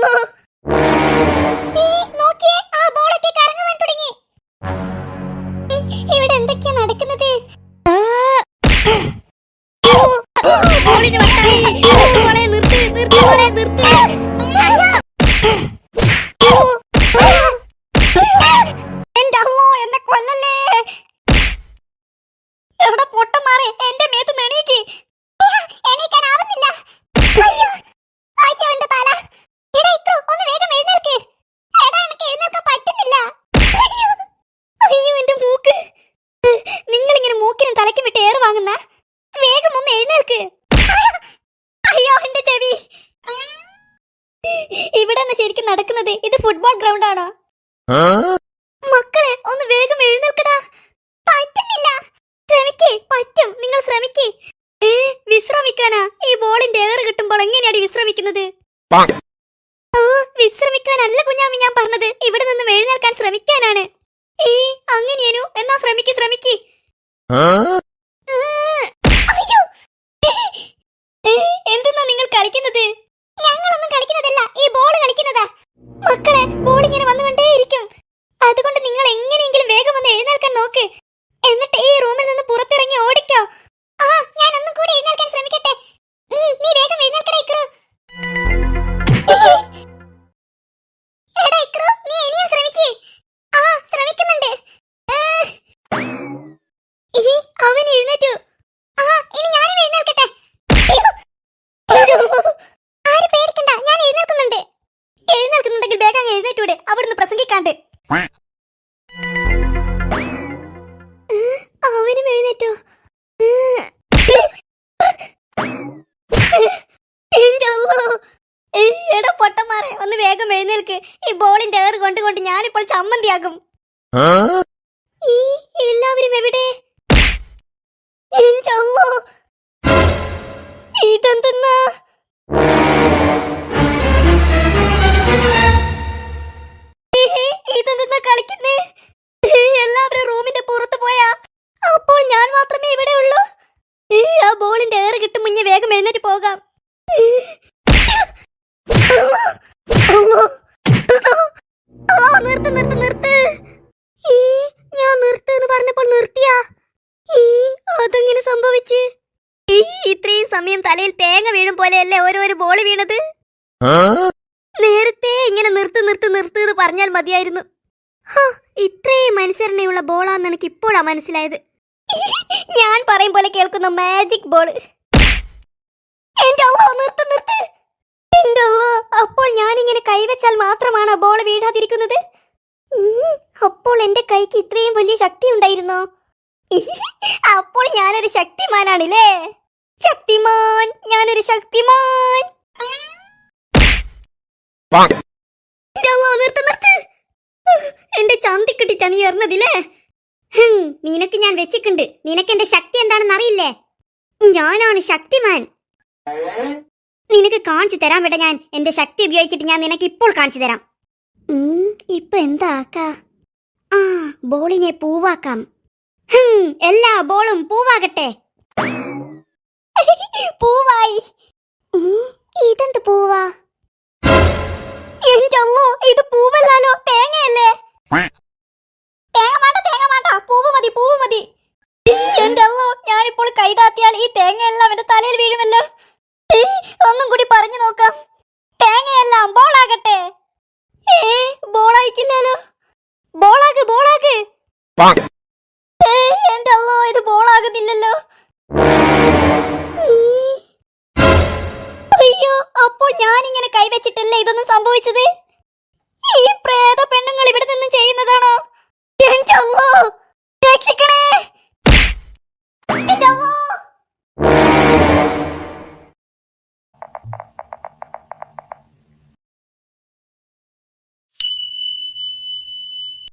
അല്ലോ നോക്കിയേ ആ ബോളൊക്കെ കറങ്ങുവാൻ തുടങ്ങി. ഇവിടെ എന്തൊക്കെയാ നടക്കുന്നത്? വാങ്ങുന്ന? വേഗം ഒന്ന് എഴുന്നേൽക്ക്. അയ്യോ എന്റെ ചെവി. ഇവിടെ ശരിക്കും നടക്കുന്നത്? ഇത് ഫുട്ബോൾ ഗ്രൗണ്ട് ആണോ? മക്കളെ ഒന്ന് വേഗം എഴുന്നേൽക്കടാ. പറ്റുന്നില്ല. ശ്രമിക്കേ പറ്റും. നിങ്ങൾ ശ്രമിക്കേ. ഏ വിശ്രമിക്കാനാ? ഈ ബോളിന്റെ ഏറ് കിട്ടുമ്പോൾ എങ്ങനെയാണ് വിശ്രമിക്കുന്നത്? ഓ വിശ്രമിക്കാനല്ല കുഞ്ഞാമി ഞാൻ പറഞ്ഞത്. ഇവിടെ നിന്നും എഴുന്നേൽക്കാൻ ശ്രമിക്കാനാണ്. ഏ അങ്ങനെയേനു? എന്നാ ശ്രമിക്കേ ശ്രമിക്ക്. പ്രസംഗിക്കാണ്ട് അവനും എഴുന്നേറ്റോ. എടാ പൊട്ടന്മാരെ ഒന്ന് വേഗം എഴുന്നേൽക്ക്. ഈ ബോളിന്റെ ഏറ് കൊണ്ട് കൊണ്ട് ഞാനിപ്പോൾ ചമ്മന്തിയാകും. ഈ എല്ലാവരും എവിടെ? ബോളിന്റെ ഏറ് കിട്ടും മുന്നേ വേഗം എഴുന്നേറ്റ് പോകാം. ഞാൻ എന്ന് പറഞ്ഞപ്പോൾ സമയം തലയിൽ തേങ്ങ വീണത്? നേരത്തെ ഇങ്ങനെ നിർത്ത് നിർത്ത് നിർത്ത് എന്ന് പറഞ്ഞാൽ മതിയായിരുന്നു. ഇത്രയും മനുഷ്യരനെയുള്ള ബോളാന്ന് എനിക്ക് ഇപ്പോഴാ മനസ്സിലായത്. ഞാൻ പറയും പോലെ കേൾക്കുന്ന മാജിക് ബോൾ എന്റെ നിർത്ത് നിർത്ത്. എന്റെ അപ്പോൾ ഞാൻ ഇങ്ങനെ കൈവച്ചാൽ മാത്രമാണ് ബോൾ വീഴാതിരിക്കുന്നത്? അപ്പോൾ എന്റെ കൈക്ക് ഇത്രയും വലിയ ശക്തി ഉണ്ടായിരുന്നോ? അപ്പോൾ ഞാനൊരു ശക്തിമാനാണല്ലേ? ശക്തിമാൻ ഞാനൊരു ശക്തിമാൻ. എന്റെ നിർത്ത് എന്റെ ചന്തിക്കിട്ടിട്ടാ നീ എറിഞ്ഞതില്ലേ? നിനക്ക് ഞാൻ വെച്ചിട്ടുണ്ട്. നിനക്ക് എന്റെ ശക്തി എന്താണെന്ന് അറിയില്ലേ? ഞാനാണ് ശക്തിമാൻ. നിനക്ക് കാണിച്ചു തരാൻ വിട ഞാൻ. എന്റെ ശക്തി ഉപയോഗിച്ചിട്ട് ഞാൻ നിനക്ക് ഇപ്പോൾ കാണിച്ചു തരാം. ഇപ്പൊ എന്താ ആക്കാ ആ ബോളിനെ പൂവാക്കാം. എല്ലാ ബോളും പൂവാകട്ടെ. പൂവായി. ഇതെന്ത് പൂവാ? എന്റെ ഇത് പൂവല്ലാലോ? തേങ്ങയല്ലേ? തേങ്ങ വേണ്ട തേങ്ങ വേണ്ട പൂവ് മതി പൂവ് മതി എന്റെ അല്ലോ ഞാനിപ്പോൾ കൈതാത്തിയാൽ ഈ തേങ്ങയെല്ലാം എന്റെ തലയിൽ വീഴുമല്ലോ ഏ, ഒന്നും കൂടി പറഞ്ഞു നോക്കാം തേങ്ങയെല്ലാം ബോളാകട്ടെ ഏ ബോളായിക്കില്ലല്ലോ. ബോളാക്ക് ബോളാക്ക്. എന്റെ അല്ലോ ഇത് ബോളാകുന്നില്ലല്ലോ. അയ്യോ അപ്പോൾ ഞാൻ ഇങ്ങനെ കൈവച്ചിട്ടല്ലേ ഇതൊന്നും സംഭവിച്ചത്?